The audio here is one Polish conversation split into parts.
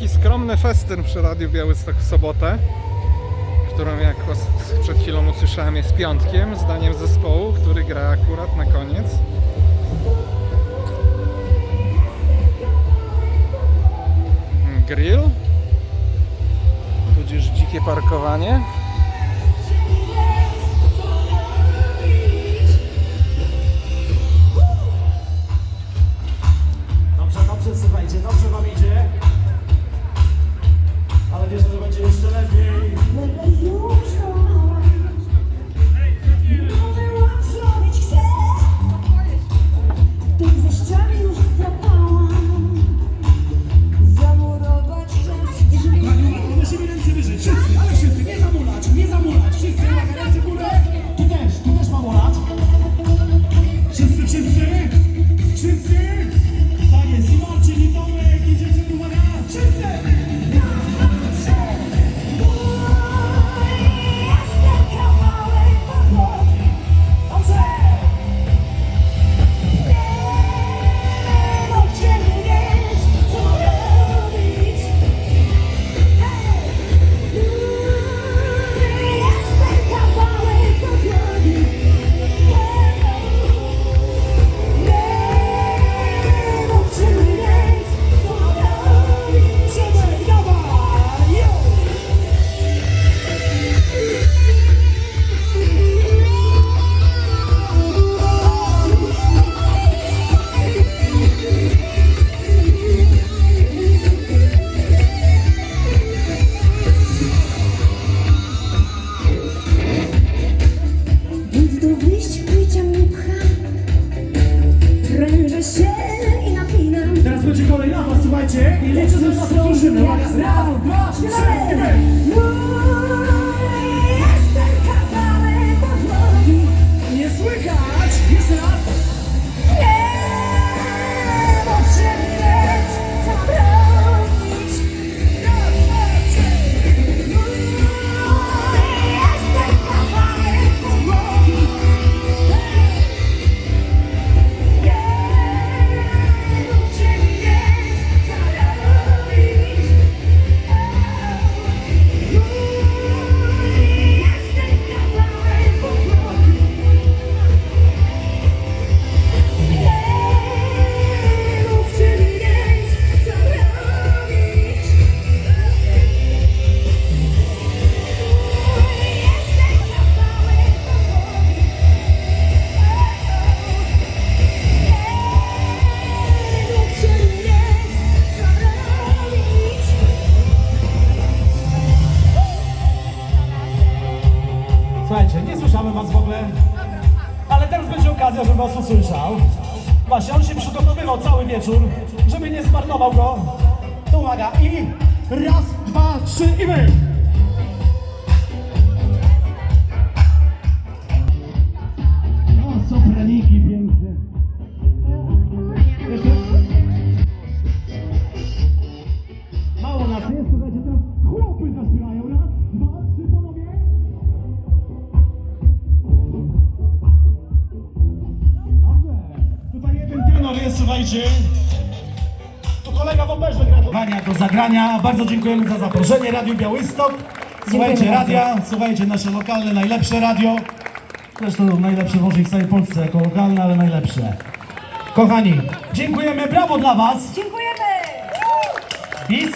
taki skromny festyn przy Radiu Białystok w sobotę, którą jak przed chwilą usłyszałem jest piątkiem, zdaniem zespołu, który gra akurat na koniec. Grill, tudzież dzikie parkowanie. Dobrze, dobrze, słuchajcie, dobrze wam idzie. Teraz będzie kolej na was, słuchajcie, i liczę, że was. Uwaga, raz, dwa, trzy, Jestem kawałek Nie słychać! Jeszcze raz! Ale teraz będzie okazja, żebym was usłyszał. Właśnie, on się przygotowywał cały wieczór, żeby nie zmarnował go. To uwaga, i raz, dwa, trzy i my! Słuchajcie. Tu kolega w operze gra. Do... zagrania. Bardzo dziękujemy za zaproszenie. Radio Białystok. Słuchajcie, Dziękujemy radia, słuchajcie, nasze lokalne, najlepsze radio. Zresztą najlepsze może i w całej Polsce, jako lokalne, ale najlepsze. Kochani, dziękujemy, brawo dla Was. Dziękujemy! Bis.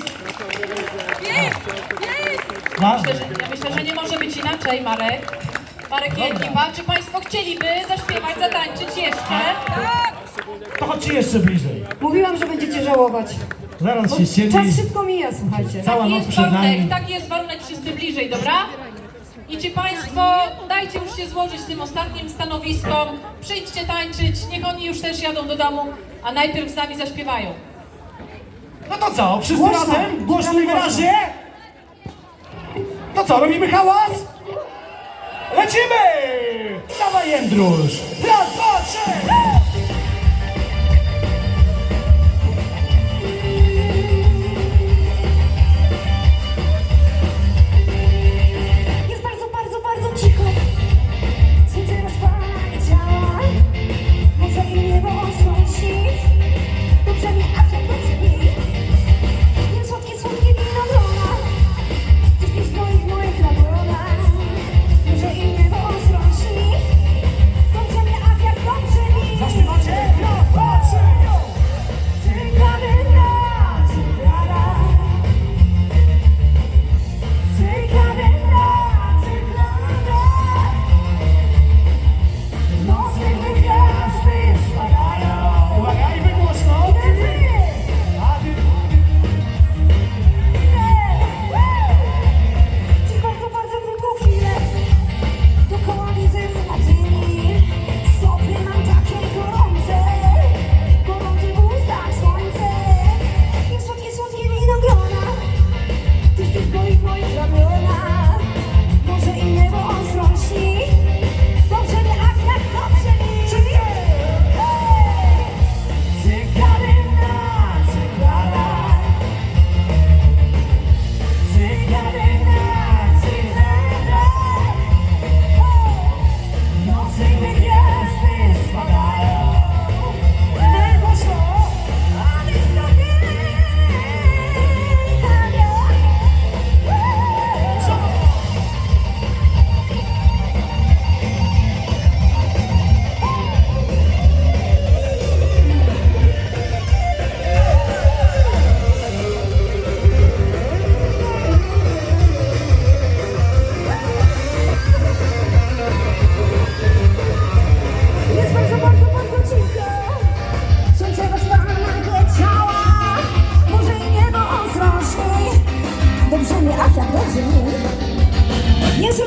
Na? Myślę, że, ja myślę, że nie może być inaczej, Marek. Marek i ekipa, czy Państwo chcieliby zaśpiewać, zatańczyć jeszcze? To chodźcie jeszcze bliżej. Mówiłam, że będziecie żałować. Zaraz się ściemni. Czas szybko mija, słuchajcie. Cała Taki noc jest przed warunek, nami. taki jest warunek, wszyscy bliżej, dobra? Idzie Państwo, dajcie już się złożyć tym ostatnim stanowiskom, przyjdźcie tańczyć, niech oni już też jadą do domu, a najpierw z nami zaśpiewają. No to co, wszyscy Głośno. razem? Głośno i Głośno. wyraźnie? To co, robimy hałas? Lecimy! Dawaj Jędrusz! Raz, dwa, trzy!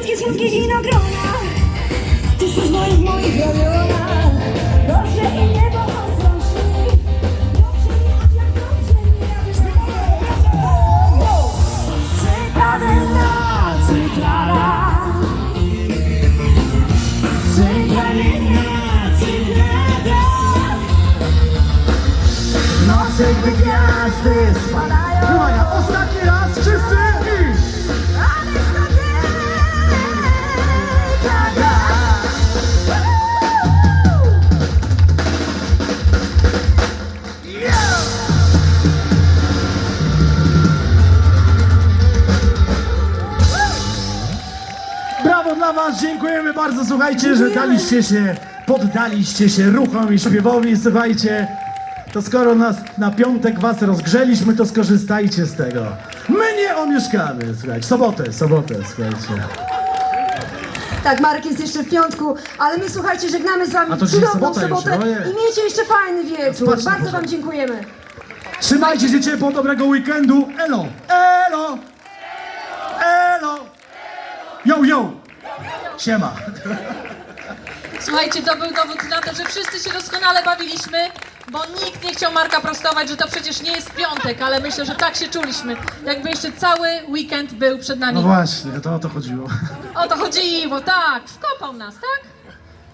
Słodkie, słodkie winogrona Ty jesteś moim, moich ramionach Proszę i nie was, dziękujemy bardzo, słuchajcie, że daliście się, poddaliście się ruchom i śpiewowi, słuchajcie. To skoro nas na piątek was rozgrzeliśmy, to skorzystajcie z tego. My nie omieszkamy, słuchajcie, sobotę, sobotę, słuchajcie. Tak, Marek jest jeszcze w piątku, ale my słuchajcie, żegnamy z wami A to dzisiaj cudowną sobota już, sobotę ojej. i miejcie jeszcze fajny wieczór. Bardzo wam dziękujemy. Trzymajcie się ciepło, dobrego weekendu, elo, elo, elo, yo, yo, siema. Słuchajcie, to był dowód na to, że wszyscy się doskonale bawiliśmy, bo nikt nie chciał Marka prostować, że to przecież nie jest piątek, ale myślę, że tak się czuliśmy, jakby jeszcze cały weekend był przed nami. No właśnie, to o to chodziło. O to chodziło, tak, wkopał nas, tak?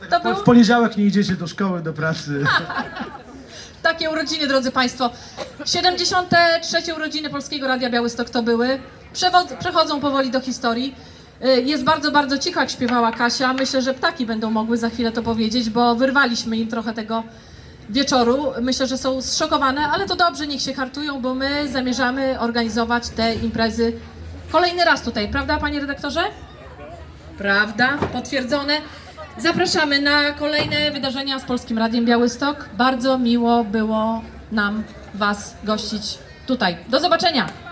To W był poniedziałek nie idziecie do szkoły, do pracy. takie urodziny, drodzy Państwo. 73 urodziny Polskiego Radia Białystok to były. Przewo- przechodzą powoli do historii. Y, Jest bardzo, bardzo cicho, jak śpiewała Kasia. Myślę, że ptaki będą mogły za chwilę to powiedzieć, bo wyrwaliśmy im trochę tego wieczoru. Myślę, że są zszokowane, ale to dobrze, niech się hartują, bo my zamierzamy organizować te imprezy kolejny raz tutaj, prawda, panie redaktorze? Prawda, potwierdzone. Zapraszamy na kolejne wydarzenia z Polskim Radiem Białystok. Bardzo miło było nam Was gościć tutaj. Do zobaczenia!